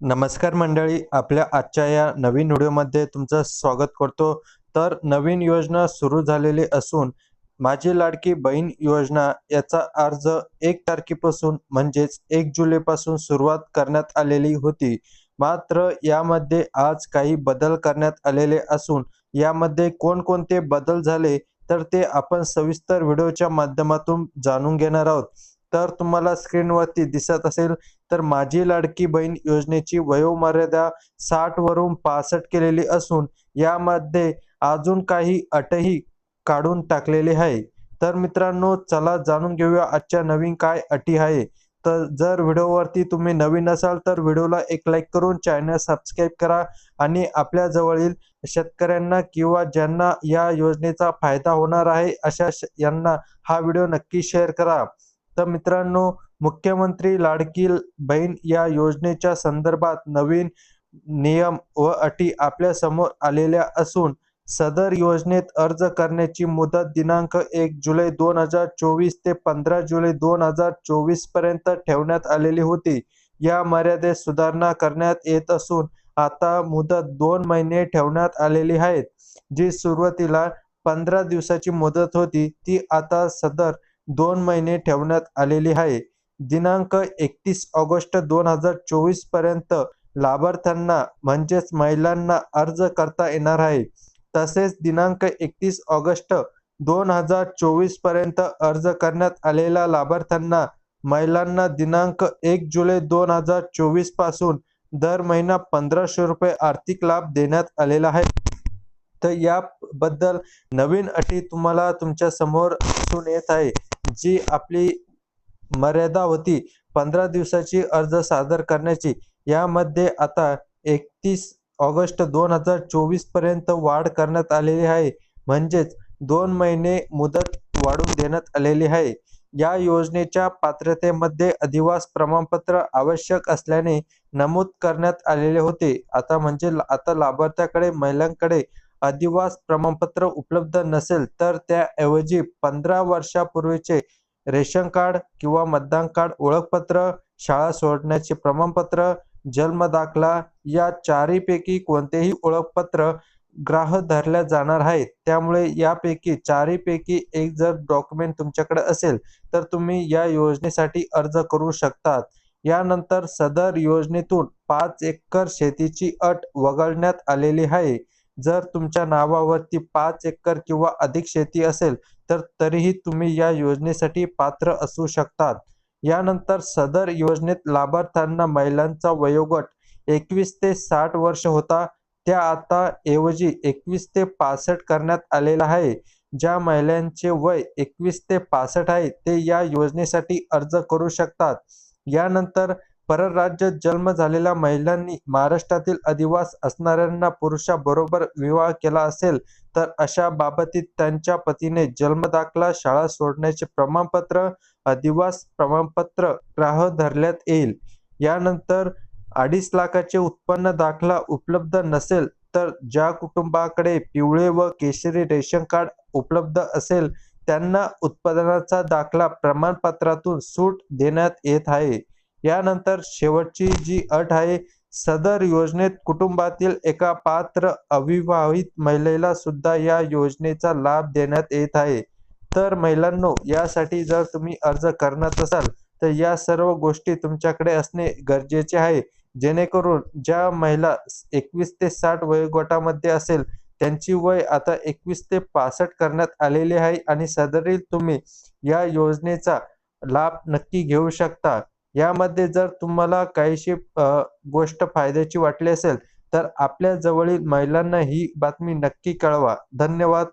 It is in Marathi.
नमस्कार मंडळी आपल्या आजच्या या नवीन व्हिडिओमध्ये तुमचं स्वागत करतो. तर नवीन योजना सुरू झालेली असून माझी लाडकी बहीण योजना याचा अर्ज एक तारखेपासून म्हणजेच एक जुलैपासून सुरुवात करण्यात आलेली होती. मात्र यामध्ये आज काही बदल करण्यात आलेले असून यामध्ये कोणकोणते बदल झाले तर ते आपण सविस्तर व्हिडिओच्या माध्यमातून जाणून घेणार आहोत. तर तुम्हाला स्क्रीनवरती दिसत असेल तर माझी लाडकी बहीण योजनेची वयोमर्यादा साठ वरून पासष्ट केलेली असून यामध्ये अजून काही अटही काढून टाकलेली आहे. तर मित्रांनो चला जाणून घेऊया आजच्या नवीन काय अटी आहे. तर जर व्हिडिओवरती तुम्ही नवीन असाल तर व्हिडिओला एक लाईक करून चॅनल सबस्क्राईब करा आणि आपल्या जवळील शेतकऱ्यांना किंवा ज्यांना या योजनेचा फायदा होणार आहे अशा यांना हा व्हिडिओ नक्की शेअर करा. तर मित्रांनो मुख्यमंत्री लाडकी बहीण या योजनेच्या संदर्भात नवीन नियम व अटी आपल्यासमोर आलेल्या असून सदर योजनेत अर्ज करण्याची मुदत दिनांक एक जुलै दोन हजार चोवीस ते पंधरा जुलै दोन हजार चोवीसपर्यंत ठेवण्यात आलेली होती. या मर्यादेत सुधारणा करण्यात येत असून आता मुदत दोन महिने ठेवण्यात आलेली आहे. जी सुरुवातीला पंधरा दिवसाची मुदत होती ती आता सदर दोन महिने ठेवण्यात आलेली आहे. दिनांक एकतीस ऑगस्ट दोन हजार चोवीसपर्यंत लाभार्थ्यांना म्हणजेच महिलांना अर्ज करता येणार आहे. तसेच दिनांक एकतीस ऑगस्ट दोन हजार चोवीसपर्यंत अर्ज करण्यात आलेल्या लाभार्थ्यांना महिलांना दिनांक एक जुलै दोन हजार चोवीसपासून दर महिना पंधराशे रुपये आर्थिक लाभ देण्यात आलेला आहे. तर याबद्दल नवीन अटी तुम्हाला तुमच्यासमोर दिसून येत आहे जी आपली मर्यादा होती. पंधरा दिवसाची अर्ज सादर करण्याची. यामध्ये आता एकतीस ऑगस्ट दोन हजार चोवीसपर्यंत वाढ करण्यात आलेली आहे. म्हणजेच दोन महिने मुदत वाढून देण्यात आलेली आहे. या योजनेच्या पात्रतेमध्ये अधिवास प्रमाणपत्र आवश्यक असल्याने नमूद करण्यात आलेले होते. आता म्हणजे आता लाभार्थ्याकडे महिलांकडे अधिवास प्रमाणपत्र उपलब्ध नसेल तर त्याऐवजी पंधरा वर्षापूर्वीचे रेशन कार्ड किंवा मतदान कार्ड ओळखपत्र शाळा सोडण्याचे प्रमाणपत्र जन्म दाखला या चारीपैकी कोणतेही ओळखपत्र ग्राहक धरल्या जाणार आहेत. त्यामुळे यापैकी चारीपैकी एक जर डॉक्युमेंट तुमच्याकडे असेल तर तुम्ही या योजनेसाठी अर्ज करू शकतात. यानंतर सदर योजनेतून पाच एकर शेतीची अट वगळण्यात आलेली आहे. जर तुमच्या नावावरती पाच एकर किंवा अधिक शेती असेल तर तरीही तुम्ही या योजनेसाठी पात्र असू शकतात. यानंतर सदर योजनेत लाभार्थ्यांना महिलांचा वयोगट एकवीस ते साठ वर्ष होता. त्या आता ऐवजी एकवीस ते पासष्ट करण्यात आलेला आहे. ज्या महिलांचे वय एकवीस ते पासष्ट आहे ते या योजनेसाठी अर्ज करू शकतात. यानंतर परराज्यात जन्म झालेल्या महिलांनी महाराष्ट्रातील अधिवास असणाऱ्यांना पुरुषाबरोबर विवाह केला असेल तर अशा बाबतीत त्यांच्या पतीने जन्म दाखला शाळा सोडण्याचे प्रमाणपत्र अधिवास प्रमाणपत्र ग्राहक धरण्यात येईल. यानंतर अडीच लाखाचे उत्पन्न दाखला उपलब्ध नसेल तर ज्या कुटुंबाकडे पिवळे व केशरी रेशन कार्ड उपलब्ध असेल त्यांना उत्पादनाचा दाखला प्रमाणपत्रातून सूट देण्यात येत आहे. यानंतर शेवटची जी अट आहे सदर योजनेत कुटुंबातील एका पात्र अविवाहित महिलेला सुद्धा या योजनेचा लाभ देण्यात येत आहे. तर महिलांनो यासाठी जर तुम्ही अर्ज करणार असाल तर या सर्व गोष्टी तुमच्याकडे असणे गरजेचे आहे. जेणेकरून ज्या महिला एकवीस ते साठ वयोगटामध्ये असेल त्यांची वय आता एकवीस ते पासष्ट करण्यात आलेली आहे आणि सदरील तुम्ही या योजनेचा लाभ नक्की घेऊ शकता. यामध्ये जर तुम्हाला काहीशी गोष्ट फायद्याची वाटली असेल तर आपल्या जवळील महिलांना ही बातमी नक्की कळवा. धन्यवाद.